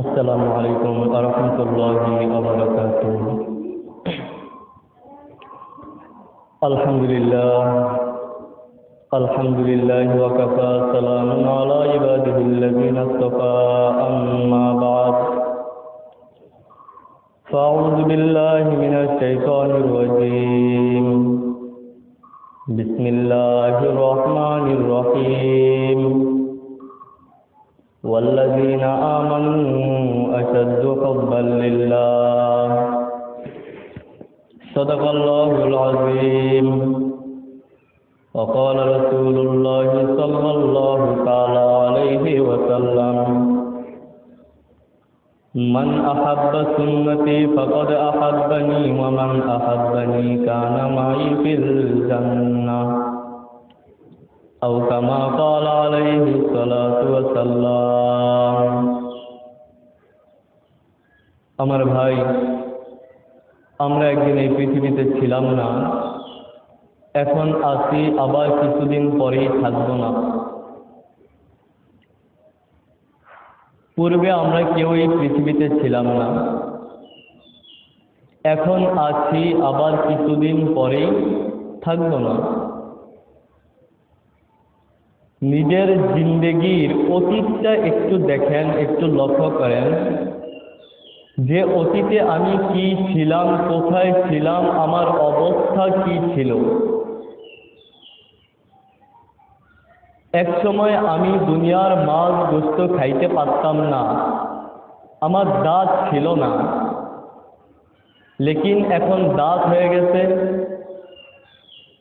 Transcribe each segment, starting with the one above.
السلام عليكم ورحمة الله وبركاته. الحمد لله الحمد لله وكفى. سلام على عباده الذين اصطفى. أما بعد فأعوذ بالله من الشيطان الرجيم. بسم الله الرحمن الرحيم. والذين آمنوا أشد حبا لله. صدق الله العظيم. وقال رسول الله صلى الله تعالى عليه وسلم من أحب سنتي فقد أحبني ومن أحبني كان معي في الجنة. أو كما قال عليه الصلاة والسلام আমার ভাই, আমরা একদিন এই পৃথিবীতে ছিলাম না। এখন আসি আবার কিছুদিন পরেই থাকব না। পূর্বে আমরা কেউ এই পৃথিবীতে ছিলাম না। এখন আছি, আবার কিছুদিন পরেই থাকব না। নিজের জিন্দেগির অতীতটা একটু দেখেন, একটু লক্ষ্য করেন। যে অতীতে আমি কি ছিলাম, কোথায় ছিলাম, আমার অবস্থা কি ছিল? এক সময় আমি দুনিয়ার মাছ, গোস্ত খাইতে পারতাম না। আমার দাঁত ছিল না। লেকিন এখন দাঁত হয়ে গেছে।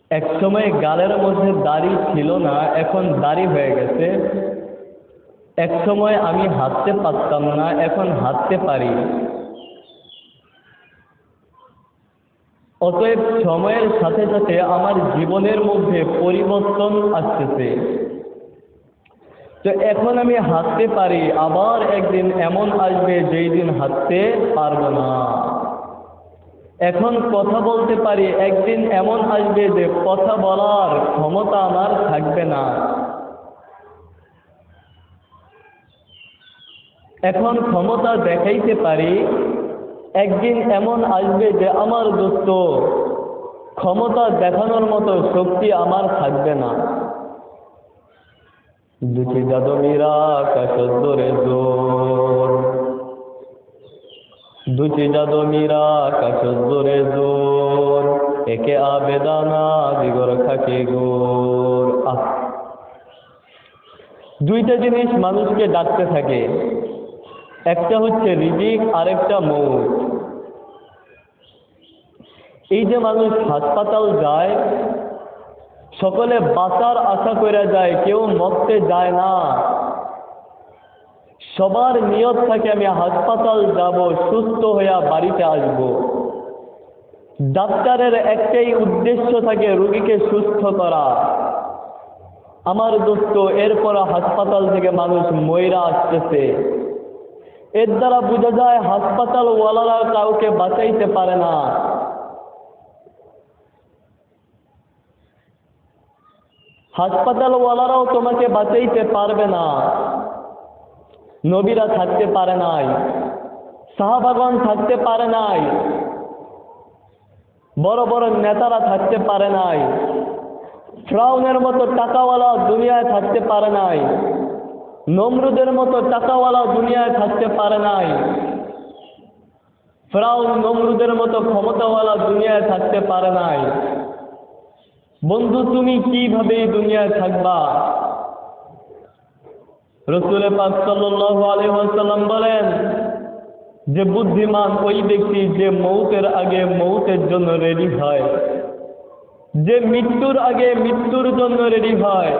এক সময় গালের মধ্যে দাড়ি ছিল না, এখন দাড়ি হয়ে গেছে। এক সময় আমি হাঁটতে পারতাম না, এখন হাঁটতে পারি। অতএব সময়ের সাথে সাথে আমার জীবনের মধ্যে পরিবর্তন আসতেছে। তো এখন আমি হাঁটতে পারি, আবার একদিন এমন আসবে যেই দিন হাঁটতে পারব না। এখন কথা বলতে পারি, একদিন এমন আসবে যে কথা বলার ক্ষমতা আমার থাকবে না। এখন ক্ষমতা দেখাইতে পারি একদিন এমন আসবে যে আমার দোস্ত ক্ষমতা দেখানোর মতো শক্তি আমার থাকবে না। দুটি যাদবীরা কাশরে জোর। দুটি যাদবীরা কাশরে জোর। একে আবেদানা দিগর খাকে গোর। দুইটা জিনিস মানুষকে ডাকতে থাকে। একটা হচ্ছে রিজিক, আরেকটা মৌত। এই যে মানুষ হাসপাতাল যায়, সকলে বাঁচার আশা করে যায়, কেউ মরতে যায় না। সবার নিয়ত থাকে, আমি হাসপাতাল যাব, সুস্থ হইয়া বাড়িতে আসব। ডাক্তারের একটাই উদ্দেশ্য থাকে রুগীকে সুস্থ করা। আমার দোস্ত, এরপর হাসপাতাল থেকে মানুষ ময়রা আসতেছে। এর দ্বারা বোঝা যায় হাসপাতাল ওয়ালারা কাউকে বাঁচাইতে পারে না। হাসপাতাল ওয়ালারাও তোমাকে বাঁচাইতে পারবে না। নবীরা থাকতে পারে নাই। শাহবাগন থাকতে পারে নাই। বড় বড় নেতারা থাকতে পারে নাই। ফ্রাউনের মতো টাকাওয়ালা দুনিয়ায় থাকতে পারে নাই। নমরুদের মতো টাকাওয়ালা দুনিয়ায় থাকতে পারে নাই। ফ্রাউন নমরুদের মতো ক্ষমতাওয়ালা দুনিয়ায় থাকতে পারে নাই। বন্ধু, তুমি কীভাবে দুনিয়ায় থাকবা? রসুল পাক আলাইহি বলেন, যে বুদ্ধিমান ওই ব্যক্তি যে মৌতের আগে মৌতের জন্য রেডি হয়, যে মৃত্যুর আগে মৃত্যুর জন্য রেডি হয়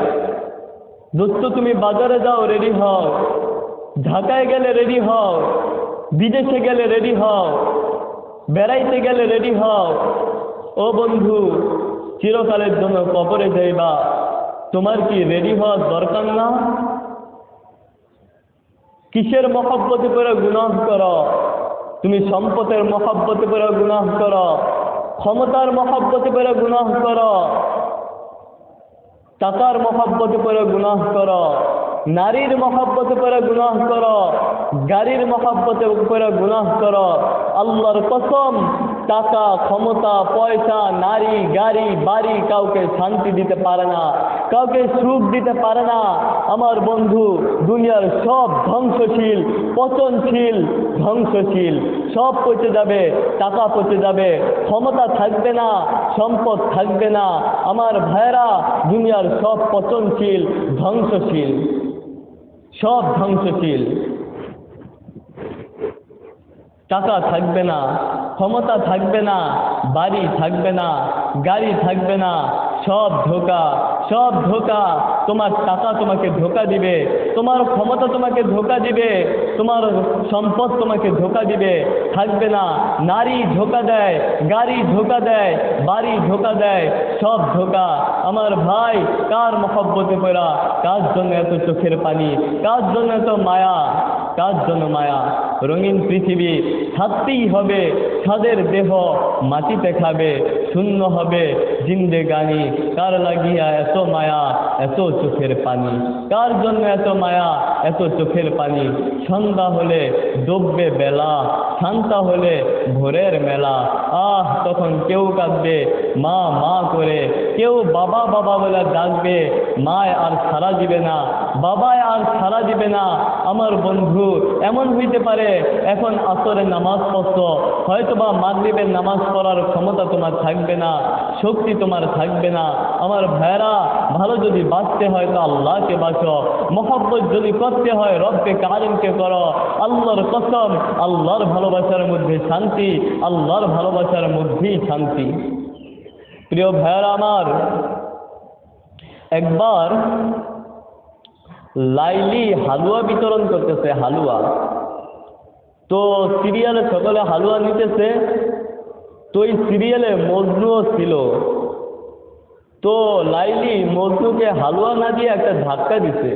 দোস্ত, তুমি বাজারে যাও রেডি হও। ঢাকায় গেলে রেডি হও। বিদেশে গেলে রেডি হও। বেড়াইতে গেলে রেডি হও। ও বন্ধু, চিরকালের জন্য কবরে যাইবা। তোমার কি রেডি হওয়ার দরকার না? কিসের মহব্বতে করে গুনাহ করো? তুমি সম্পদের মহব্বতে করে গুনাহ করো। ক্ষমতার মহব্বতে করে গুনাহ করো। টাকার মহাব্বত করে গুনাহ করো। নারীর মহাব্বত করে গুনাহ করো। গাড়ির মহাব্বতে করে গুনাহ কর। আল্লাহর কসম, টাকা, ক্ষমতা, পয়সা, নারী, গাড়ি, বাড়ি কাউকে শান্তি দিতে পারে না, কাউকে সুখ দিতে পারে না। আমার বন্ধু, দুনিয়ার সব ধ্বংসশীল, পচনশীল ধ্বংসশীল, সব পচে যাবে, টাকা পচে যাবে, ক্ষমতা থাকবে না, সম্পদ থাকবে না। আমার ভাইরা দুনিয়ার সব পচনশীল, ধ্বংসশীল, সব ধ্বংসশীল। টাকা থাকবে না, ক্ষমতা থাকবে না, বাড়ি থাকবে না, গাড়ি থাকবে না, সব ধোকা সব ধোকা। তোমার টাকা তোমাকে ধোকা দিবে, তোমার ক্ষমতা তোমাকে ধোকা দিবে, তোমার সম্পদ তোমাকে ধোকা দিবে। থাকবে না, নারী ধোকা দেয়, গাড়ি ধোকা দেয়, বাড়ি ধোকা দেয়, সব ধোকা। আমার ভাই কার মহব্বতে পড়া? কার জন্য এত চোখের পানি? কার জন্য এত মায়া? কার জন্য মায়া? রঙিন পৃথিবী ছাড়তেই হবে ছাদের দেহ মাটিতে খাবে, শূন্য হবে জিন্দে গানি। কার লাগিয়া এত মায়া, এত চোখের পানি? কার জন্য এত মায়া, এত চোখের পানি? সন্ধ্যা হলে ডুববে বেলা, শান্তা হলে ভোরের মেলা। আহ, তখন কেউ কাঁদবে, মা মা করে। কেউ বাবা বাবা বলে ডাকবে, মায় আর সারা দিবে না। বাবায় আর সারা দিবে না। আমার বন্ধু, এমন হইতে পারে, এখন আসরের নামাজ পড়তো হয়তো বা মাগরিবের নামাজ পড়ার ক্ষমতা তোমার থাকবে না, শক্তি তোমার থাকবে না। আমার ভাইরা ভালো যদি বাঁচতে হয় তো আল্লাহকে বাঁচো, মহব্বত যদি করতে হয় রবকে কারিমকে করো। আল্লাহর কসম, আল্লাহর ভালোবাসার মধ্যে শান্তি, আল্লাহর ভালোবাসার মধ্যেই শান্তি। প্রিয় ভাইয়ারা আমার, একবার লাইলি হালুয়া বিতরণ করতেছে, হালুয়া। তো সিরিয়ালে সকলে হালুয়া নিতেছে। তো এই সিরিয়ালে মজনুও ছিল। তো লাইলি মজনুকে হালুয়া না দিয়ে একটা ধাক্কা দিছে।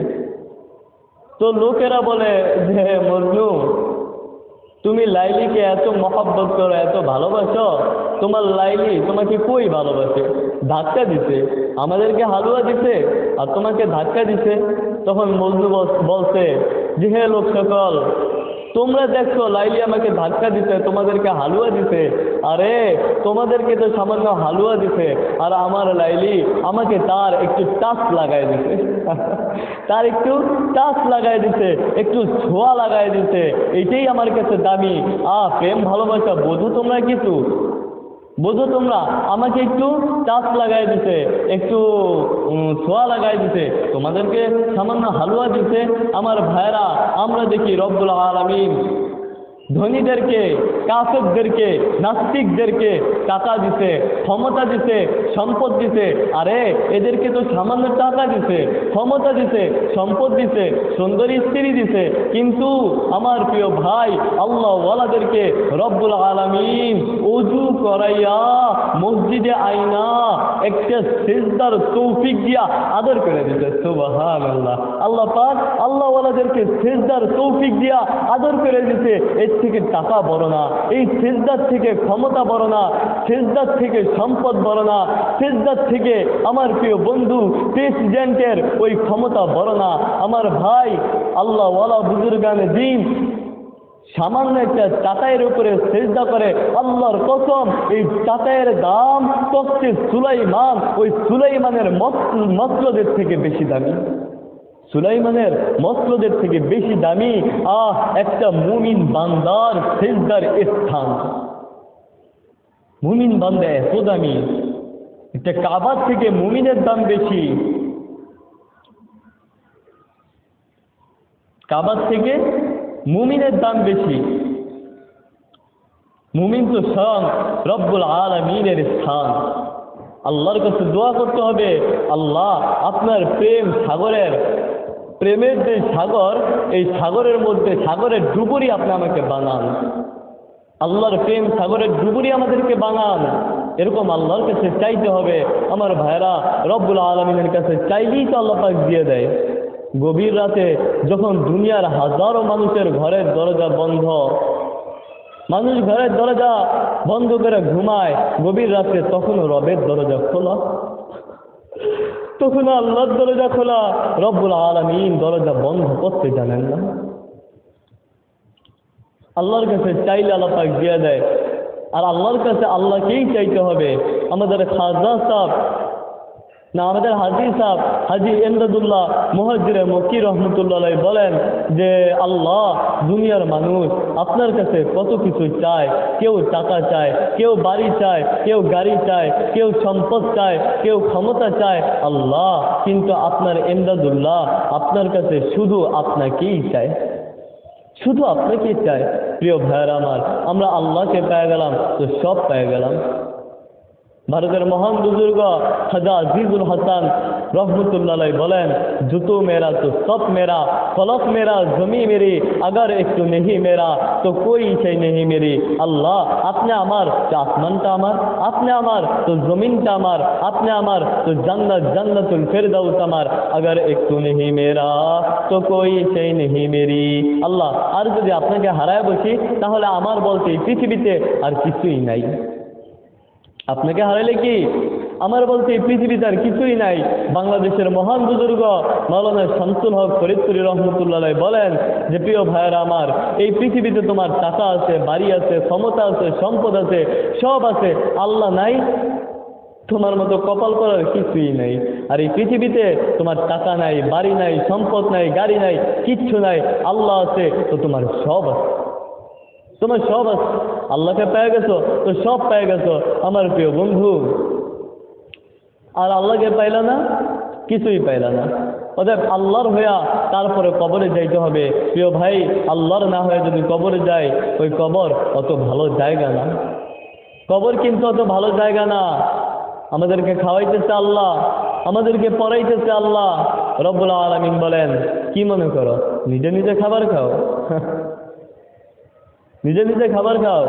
তো লোকেরা বলে যে মজনু, তুমি লাইলিকে এত মহব্বত করো, এত ভালোবাসো। তোমার লাইলি তোমাকে কই ভালোবাসে? ধাক্কা দিছে। আমাদেরকে হালুয়া দিছে আর তোমাকে ধাক্কা দিছে। তখন মজনু বলছে যে, হে লোক সকল তোমরা দেখছ, লাইলি আমাকে ধাক্কা দিতে তোমাদেরকে হালুয়া দিতে আরে, তোমাদেরকে তো সামান্য হালুয়া দিছে। আর আমার লাইলি আমাকে তার একটু টাচ লাগাই দিছে। তার একটু টাচ লাগাই দিছে, একটু ছোঁয়া লাগাই দিছে। এটাই আমার কাছে দামি। আ প্রেম, ভালোবাসা বোঝো তোমরা কিছু বোঝো তোমরা, আমাকে একটু টাচ লাগাই দিতে একটু ছোঁয়া লাগাই দিতে তোমাদেরকে সামান্য হালুয়া দিতে আমার ভাইরা আমরা দেখি রব্বুল আলমিন। ধনীদেরকে, কাফেরদেরকে, নাস্তিকদেরকে টাকা দিছে, ক্ষমতা দিছে, সম্পদ দিছে। আরে, এদেরকে তো সামান্য টাকা দিছে, ক্ষমতা দিছে, সম্পদ দিছে, সুন্দরী স্ত্রী দিছে। কিন্তু আমার প্রিয় ভাই, আল্লাহ ওয়ালাদেরকে রব্বুল আলমিন অজু করাইয়া মসজিদে আইনা একটা সেজদার তৌফিক দিয়া আদর করে দিতে সুবাহান আল্লাহ আল্লাহ পাক আল্লাহ ওয়ালাদেরকে সেজদার তৌফিক দিয়া আদর করে দিতে থেকে টাকা বড় না, এই সেজদার থেকে ক্ষমতা বড় না, সেজদার থেকে সম্পদ বড় না, সেজদার থেকে আমার প্রিয় বন্ধু, প্রেসিডেন্টের ওই ক্ষমতা বড় না। আমার ভাই আল্লাহ ওয়ালা বুজুর্গানে দিন, সামান্য একটা চাটাইয়ের উপরে সেজদা করে, আল্লাহর কসম, এই চাটাইয়ের দাম তফসে সুলাইমান, ওই সুলাইমানের মসলদের থেকে বেশি দামি। সুলাইমানের মসলদের থেকে বেশি দামি, আহ, একটা মুমিন বান্দার সেজদার স্থান। মুমিন বান্দা এত দামি একটা কাবার থেকে মুমিনের দাম বেশি। কাবার থেকে মুমিনের দাম বেশি। মুমিন তো স্বয়ং রব্বুল আলমিনের স্থান। আল্লাহর কাছে দোয়া করতে হবে, আল্লাহ আপনার প্রেম সাগরের প্রেমের যে সাগর, এই সাগরের মধ্যে সাগরের ডুবুরি আপনি আমাকে বানান। আল্লাহর প্রেম সাগরের ডুবুরি আমাদেরকে বানান। এরকম আল্লাহর কাছে চাইতে হবে। আমার ভাইরা রব্বুল আলমিনের কাছে চাইলেই তো আল্লাহ পাক দিয়ে দেয়। গভীর রাতে যখন দুনিয়ার হাজারো মানুষের ঘরের দরজা বন্ধ, মানুষ ঘরের দরজা বন্ধ করে ঘুমায়, গভীর রাতে তখনও রবের দরজা খোলা। তখন আল্লাহর দরজা খোলা। রব্বুল আলমিন দরজা বন্ধ করতে জানেন না। আল্লাহর কাছে চাইলে আল্লাহ পাক দিয়ে দেয়। আর আল্লাহর কাছে আল্লাহকেই চাইতে হবে। আমাদের খাজা সাহ না আমাদের হাজি সাহ হাজি এমদাদুল্লাহ মহাজিরে মকি রহমতুল্লাহ বলেন যে, আল্লাহ দুনিয়ার মানুষ আপনার কাছে কত কিছু চায়, কেউ টাকা চায়, কেউ বাড়ি চায়, কেউ গাড়ি চায়, কেউ সম্পদ চায়, কেউ ক্ষমতা চায়, আল্লাহ কিন্তু আপনার এমদাদুল্লাহ আপনার কাছে শুধু আপনাকেই চায়। শুধু আপনাকেই চাই প্রিয় ভাইয়ের আমার, আমরা আল্লাহকে পেয়ে গেলাম, তো সব পেয়ে গেলাম। ভারতের মহান বুজুর্গ খাজা আজিজুল হাসান রহমতুল্লাহ বলেন, জুতো মেরা তো সব মেরা কলক মেরা, জমি মেরি, আগর একটু নেহি মেরা, তো কই সেই নেহি মেরি? আল্লাহ, আপনি আমার তো আসমানটা আমার, আপনি আমার তো জমিনটা আমার, আপনি আমার তো জান্নাত, জান্নাতুল ফেরদাউস আমার, আগর একটু নেহি মেরা, তো কই সেই নেহি মেরি? আল্লাহ, আর যদি আপনাকে হারায় বসি, তাহলে আমার বলতে পৃথিবীতে আর কিছুই নাই। আপনাকে হারাইলে কি? আমার বলতে পৃথিবীতে আর কিছুই নাই। বাংলাদেশের মহান বুজুর্গ মৌলানা শামসুল হক ফরিদপুরি রহমতুল্লাহ বলেন যে, প্রিয় ভাইয়েরা আমার, এই পৃথিবীতে তোমার টাকা আছে, বাড়ি আছে, ক্ষমতা আছে, সম্পদ আছে, সব আছে, আল্লাহ নাই। তোমার মতো কপাল করার কিছুই নাই। আর এই পৃথিবীতে তোমার টাকা নাই, বাড়ি নাই, সম্পদ নাই, গাড়ি নাই, কিচ্ছু নাই, আল্লাহ আছে, তো তোমার সব আছে। তোমার সব আছে। আল্লাহকে পেয়ে গেছো, তো সব পেয়ে গেছো, আমার প্রিয় বন্ধু। আর আল্লাহকে পাইলা না, কিছুই পাইলা না। অতএব আল্লাহর হইয়া তারপরে কবরে যাইতে হবে। প্রিয় ভাই, আল্লাহর না হয়ে যদি কবরে যায় ওই কবর অত ভালো জায়গা না। কবর কিন্তু অত ভালো জায়গা না। আমাদেরকে খাওয়াইতেছে আল্লাহ, আমাদেরকে পড়াইতেছে আল্লাহ। রব্বুল আলমিন বলেন, কি মনে করো, নিজে নিজে খাবার খাও? নিজে নিজে খাবার খাও।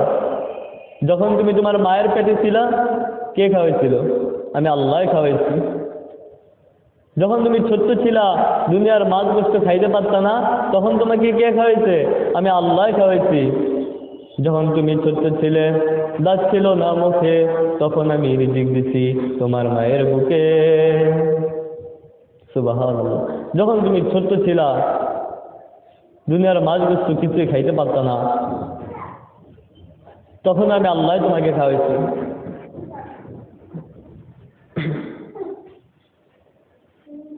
যখন তুমি তোমার মায়ের পেটে ছিলা, কে খাওয়াইছিল? আমি আল্লাহ খাওয়াইছি। যখন তুমি ছোট্ট ছিলা, দুনিয়ার মাছ গোস্ত খাইতে পারত না, তখন তোমাকে কে খাওয়াইছে? আমি আল্লাহ খাওয়াইছি। যখন তুমি ছোট্ট ছিলে দাঁত ছিল না মুখে, তখন আমি রিজিক দিছি তোমার মায়ের বুকে। সুবাহ যখন তুমি ছোট্ট ছিলা, দুনিয়ার মাছ গোস্ত কিছুই খাইতে পারত না। তখন আমি আল্লাহ তোমাকে খাওয়াইছি।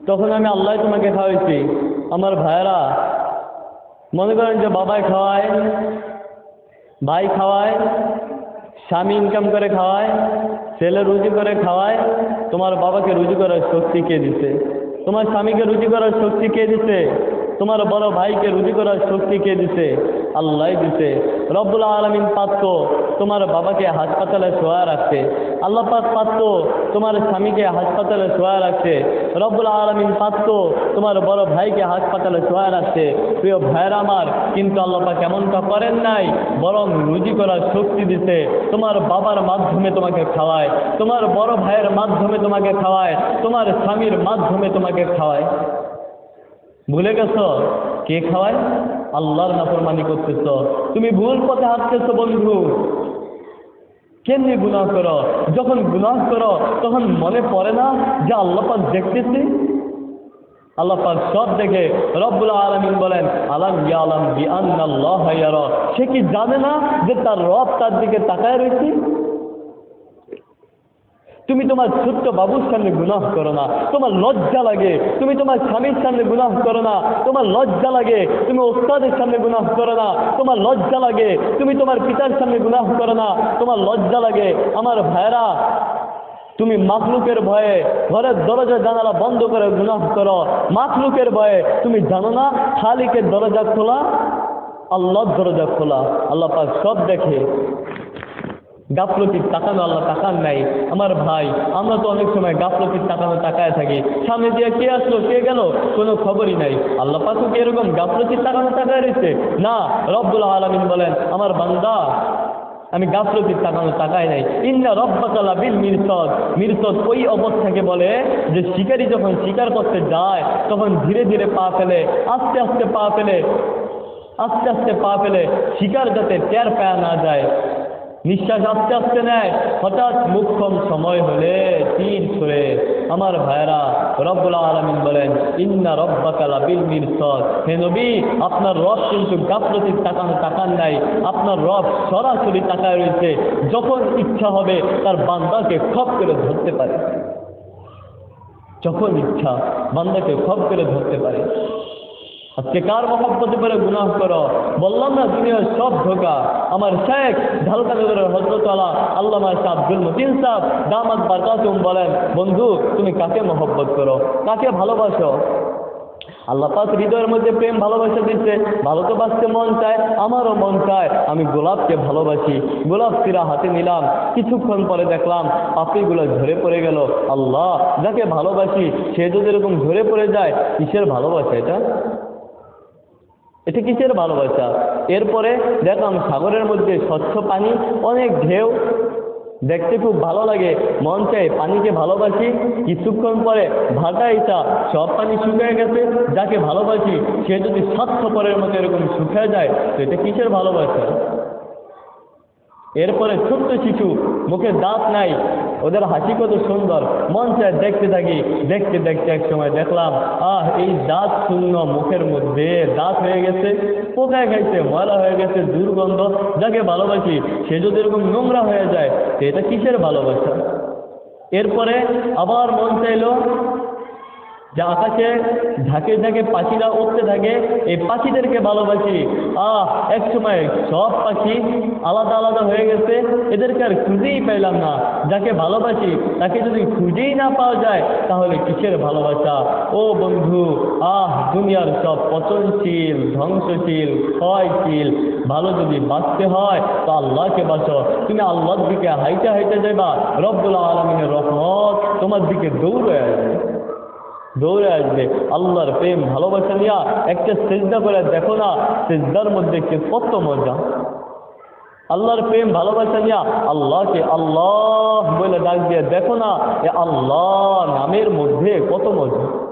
তখন আমি আল্লাহ তোমাকে খাওয়াইছি। আমার ভাইয়েরা, মনে করেন যে বাবাই খাওয়ায়, ভাই খাওয়ায়, স্বামী ইনকাম করে খাওয়ায়, ছেলে রুজি করে খাওয়ায়, তোমার বাবাকে রুজি করার শক্তি কে দিছে? তোমার স্বামীকে রুজি করার শক্তি কে দিছে? তোমার বড় ভাইকে রুজি করার শক্তি কে দিছে? আল্লাহ দিছে। রব্বুল আলমিন পাত্র তোমার বাবাকে হাসপাতালে শোয়া রাখছে। আল্লাহ পাক পাত্র তোমার স্বামীকে হাসপাতালে শোয়া রাখছে। রব্বুল আলমিন পাত্র তোমার বড় ভাইকে হাসপাতালে শোয়া রাখছে। প্রিয় ভাইয়ের আমার, কিন্তু আল্লাহ পাক এমনটা করেন নাই, বরং রুজি করার শক্তি দিছে। তোমার বাবার মাধ্যমে তোমাকে খাওয়ায়, তোমার বড় ভাইয়ের মাধ্যমে তোমাকে খাওয়ায়, তোমার স্বামীর মাধ্যমে তোমাকে খাওয়ায়। ভুলে গেছো? কে খাওয়ায়? আল্লাহর নাফরমানি করতেছ। তুমি ভুল পথে হাঁটতেছো, বন্ধু। কেমনি গুনাহ করো? যখন গুনাহ করো, তখন মনে পড়ে না যে আল্লাহ দেখতেছে? আল্লাহ পাক সব দেখে রব্বুল আলমিন বলেন, আলাম ইয়া ইয়ারা। সে কি জানে না যে তার রব তার দিকে তাকায় রয়েছে? তুমি তোমার ছোট্ট বাবুর সামনে গুনাহ করো না। তোমার লজ্জা লাগে। তুমি তোমার স্বামীর সামনে গুনাহ করো না। তোমার লজ্জা লাগে। তুমি ওস্তাদের সামনে গুনাহ করো না। তোমার লজ্জা লাগে। তুমি তোমার পিতার সামনে গুনাহ করো না। তোমার লজ্জা লাগে। আমার ভাইরা তুমি মাখলুকের ভয়ে ঘরের দরজা জানালা বন্ধ করে গুনাহ করো। মাখলুকের ভয়ে তুমি জানো না? খালিকের দরজা খোলা, আল্লাহর দরজা খোলা। আল্লাহ পাক সব দেখে গাফলতির তাকানো আল্লাহ তাকান নাই। আমার ভাই, আমরা তো অনেক সময় গাফলতির তাকানো তাকায় থাকি। সামনে দিয়ে কে আসলো, কে গেল, কোনো খবরই নাই। আল্লাহ পাকও কি এরকম গাফলতির তাকানো তাকায় রয়েছে? না, রব্বুল আলমিন বলেন, আমার বান্দা, আমি গাফলতির তাকানো তাকায় নাই। ইন্না রব্বাকালা বিল মিরসদ। মিরসদ ওই অবস্থাকে বলে যে, শিকারি যখন শিকার করতে যায়, তখন ধীরে ধীরে পা ফেলে, আস্তে আস্তে পা ফেলে, আস্তে আস্তে পা ফেলে, শিকার যাতে টের পায়া না যায়। নিঃশ্বাস আস্তে আস্তে নেয়। হঠাৎ মুক্ষম সময় হলে তীর ছড়ে আমার ভাইরা রব্বুল আলমিন বলেন, ইন্না রব্বাকালা বিল মিরসদ। হে নবী, আপনার রব কিন্তু গাফলতি তাকান তাকান নাই। আপনার রব সরাসরি তাকায় রয়েছে। যখন ইচ্ছা হবে তার বান্দাকে খপ করে ধরতে পারে। যখন ইচ্ছা বান্দাকে খপ করে ধরতে পারে। আজকে কার মহব্বতে করে গুনাহ করো। বললাম না, দুনিয়ার সব ধোকা। আমার শেখ ঢালকানগরের হজরত আলা আল্লামা শাহ আব্দুল মতিন সাহ দামাত বারকাতুম বলেন, বন্ধু, তুমি কাকে মহব্বত করো? কাকে ভালোবাসো? আল্লাহ পাক হৃদয়ের মধ্যে প্রেম ভালোবাসা দিচ্ছে ভালো তো বাঁচতে মন চায়, আমারও মন চায়। আমি গোলাপকে ভালোবাসি, গোলাপ চিরা হাতে নিলাম। কিছুক্ষণ পরে দেখলাম পাপড়িগুলো ঝরে পড়ে গেল। আল্লাহ, যাকে ভালোবাসি, সে যদি এরকম ঝরে পড়ে যায়, কিসের ভালোবাসা এটা? এটা কিসের ভালোবাসা? এরপরে দেখলাম সাগরের মধ্যে স্বচ্ছ পানি, অনেক ঢেউ। দেখতে খুব ভালো লাগে, মন চাই পানিকে ভালোবাসি। কিছুক্ষণ পরে ভাটা ইটা, সব পানি শুকিয়ে গেছে, যাকে ভালোবাসি, সে যদি স্বচ্ছ স্বার্থপরের মতো এরকম শুকিয়ে যায়, তো এটা কিসের ভালোবাসা? এরপরে ছোট্ট শিশু মুখে দাঁত নাই, ওদের হাসি কত সুন্দর, মন চায় দেখতে থাকি, দেখতে দেখতে এক সময় দেখলাম, আহ, এই দাঁত শূন্য মুখের মধ্যে, দাঁত হয়ে গেছে, পোকায় খাইছে, ময়লা হয়ে গেছে, দুর্গন্ধ, যাকে ভালোবাসি, সে যদি এরকম নোংরা হয়ে যায় এটা কিসের ভালোবাসা? এরপরে আবার মন চাইলো যে আকাশে ঝাঁকে ঝাঁকে পাখিরা উঠতে থাকে, এই পাখিদেরকে ভালোবাসি। আহ, এক সময় সব পাখি আলাদা আলাদা হয়ে গেছে, এদেরকে আর খুঁজেই পেলাম না। যাকে ভালোবাসি, তাকে যদি খুঁজেই না পাওয়া যায়, তাহলে কিসের ভালোবাসা? ও বন্ধু, আহ, দুনিয়ার সব পচনশীল ধ্বংসশীল, ক্ষয়শীল। ভালো যদি বাঁচতে হয়, তো আল্লাহকে বাঁচো। তুমি আল্লাহর দিকে হাইতে হাইতে যাবা রব্বুল আলমিনের রহমত তোমার দিকে দৌড়ে আসবে। দৌড়ে আসবে। আল্লাহর প্রেম, ভালোবাসা নিয়া একটা সেজদা করে দেখো না, সেজদার মধ্যে কে কত মজা। আল্লাহর প্রেম, ভালোবাসা নিয়া আল্লাহকে আল্লাহ বলে ডাক দিয়ে দেখো না, এ আল্লাহ নামের মধ্যে কত মজা।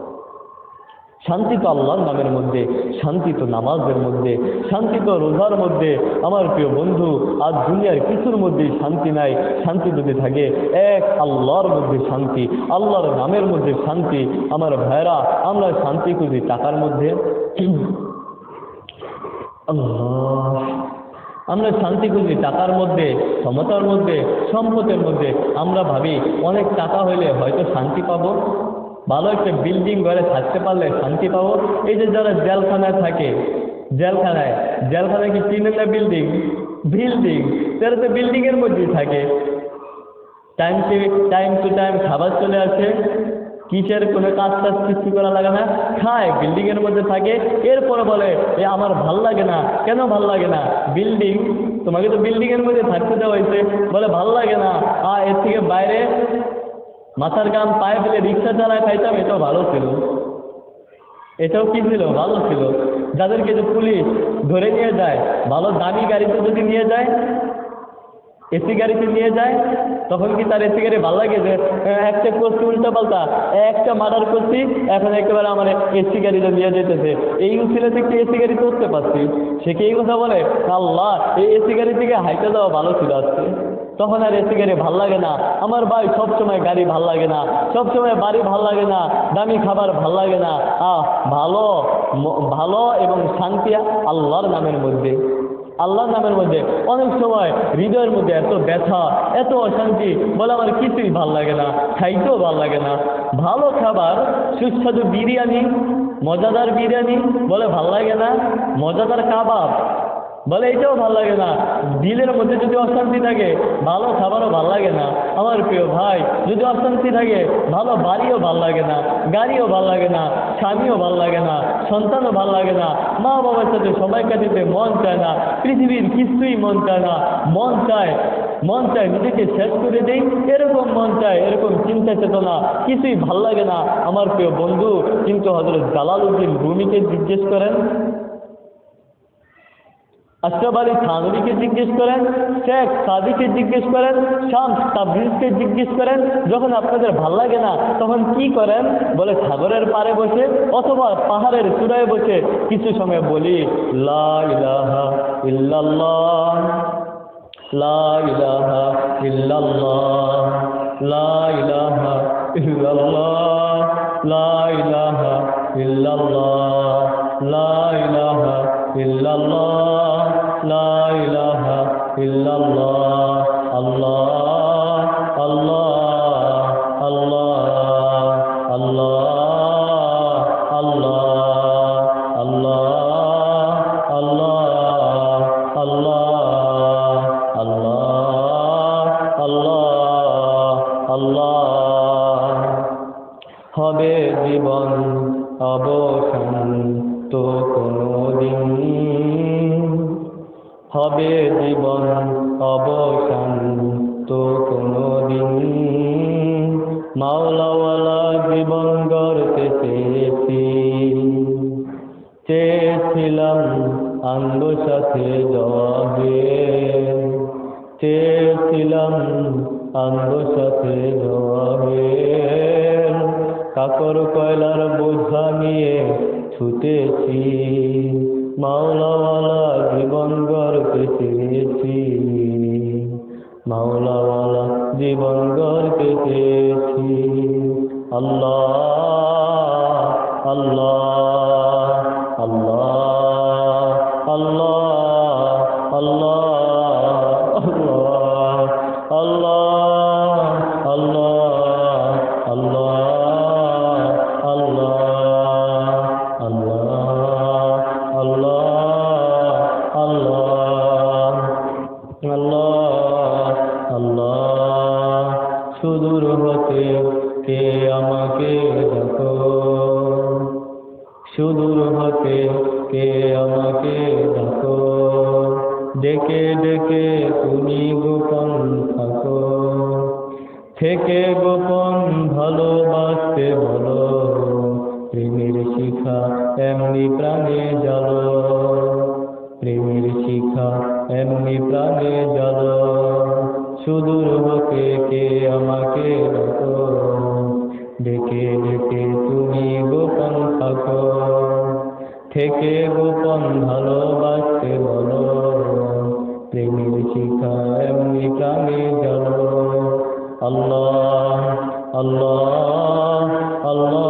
শান্তি তো আল্লাহর নামের মধ্যে, শান্তি তো নামাজের মধ্যে, শান্তি তো রোজার মধ্যে। আমার প্রিয় বন্ধু, আজ দুনিয়ার কিছুর মধ্যেই শান্তি নাই, শান্তি যদি থাকে, এক আল্লাহর মধ্যে শান্তি, আল্লাহর নামের মধ্যে শান্তি। আমার ভাইরা আমরা শান্তি খুঁজি টাকার মধ্যে। আমরা শান্তি খুঁজি টাকার মধ্যে, ক্ষমতার মধ্যে, সম্পদের মধ্যে। আমরা ভাবি, অনেক টাকা হইলে হয়তো শান্তি পাবো। ভালো একটা বিল্ডিং ঘরে থাকতে পারলে শান্তি পাবো। এই যে যারা জেলখানায় থাকে, জেলখানায় জেলখানায় কি না বিল্ডিং বিল্ডিং তারা তো বিল্ডিংয়ের মধ্যেই থাকে। Time to time to time খাবার চলে আসে। কিসের কোনো কাজ টাজ কিছু করা লাগে না। খায় বিল্ডিংয়ের মধ্যে থাকে। এরপরে বলে, এ, আমার ভালো লাগে না। কেন ভালো লাগে না? বিল্ডিং তোমাকে তো বিল্ডিংয়ের মধ্যে থাকতে দেওয়া হয়েছে। বলে, ভালো লাগে না। আর এর থেকে বাইরে মাথার গাম পায়ে ফেলে রিক্সা চালায় খাইতাম এটাও ভালো ছিল। এটাও কি ছিল? ভালো ছিল। যাদেরকে যে পুলিশ ধরে নিয়ে যায়, ভালো দামি গাড়িতে যদি নিয়ে যায়, এসি গাড়িতে নিয়ে যায়, তখন কি তার এসি গাড়ি ভালো লাগে যে, একটা করছি উল্টা পাল্টা একটা মার্ডার করছি এখন একেবারে আমার এসি গাড়িতে নিয়ে যেতেছে। এই উচিলে থেকে এসি গাড়িতে উঠতে পারছি? সে কি এই কথা বলে? আল্লাহ, এই এসি গাড়ি থেকে হাইটে যাওয়া ভালো ছিল আজকে। তখন আর এসি গাড়ি ভালো লাগে না। আমার ভাই সবসময় গাড়ি ভালো লাগে না, সবসময় বাড়ি ভালো লাগে না, দামি খাবার ভালো লাগে না। আহ, ভালো ভালো এবং শান্তি আল্লাহর নামের মধ্যে। আল্লাহর নামের মধ্যে। অনেক সময় হৃদয়ের মধ্যে এত ব্যথা, এত অশান্তি, বলে আমার কিছুই ভালো লাগে না, খাইতেও ভালো লাগে না। ভালো খাবার, সুস্বাদু বিরিয়ানি, মজাদার বিরিয়ানি, বলে ভালো লাগে না। মজাদার কাবাব বলে এটাও ভালো লাগে না। দিলের মধ্যে যদি অশান্তি থাকে, ভালো খাবারও ভালো লাগে না। আমার প্রিয় ভাই, যদি অশান্তি থাকে, ভালো বাড়িও ভালো লাগে না, গাড়িও ভালো লাগে না, স্বামীও ভালো লাগে না, সন্তানও ভালো লাগে না মা বাবার সাথে সময় কাটাতে মন চায় না, পৃথিবীর কিছুই মন চায় না। মন চায় মন চায় নিজেকে শেষ করে দেই, এরকম মন চায়, এরকম চিন্তা চেতনা কিছুই ভালো লাগে না। আমার প্রিয় বন্ধু, কিন্তু হজরত জালালউদ্দিন ভূমিকে জিজ্ঞেস করেন আশরাফ আলী থানবিকে জিজ্ঞেস করেন, শেখ সাদিকে জিজ্ঞেস করেন, শাম তাবরিজকে জিজ্ঞেস করেন, যখন আপনাদের ভালো লাগে না, তখন কি করেন? বলে সাগরের পাড়ে বসে অথবা পাহাড়ের চূড়ায় বসে কিছু সময় বলি, লা ইলাহা ইল্লাল্লাহ, লা ইলাহা ইল্লাল্লাহ, লা ইলাহা ইল্লাল্লাহ, লা ইলাহা ইল্লাল্লাহ, লা ইলাহা illallah la ilaha illallah Allah Allah নিয়ে ছুটেছি। মাওলাওয়ালা জীবন গড়তে চেয়েছি মাওলাওয়ালা জীবন গড়তে চেয়েছি আল্লাহ সুদূর হতে কে আমাকে ডাকো। ডেকে ডেকে তুমি গোপন থাকো। থেকে গোপন ভালোবাসতে বলো, প্রেমের শিখা এমনি Allah,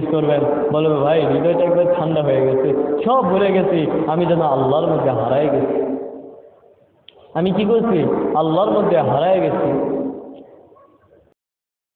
জিজ্ঞেস করবেন, বলবে, ভাই, হৃদয়টা একবার ঠান্ডা হয়ে গেছে। সব ভুলে গেছি, আমি যেন আল্লাহর মধ্যে হারাই গেছি। আমি কি করছি? আল্লাহর মধ্যে হারাই গেছি।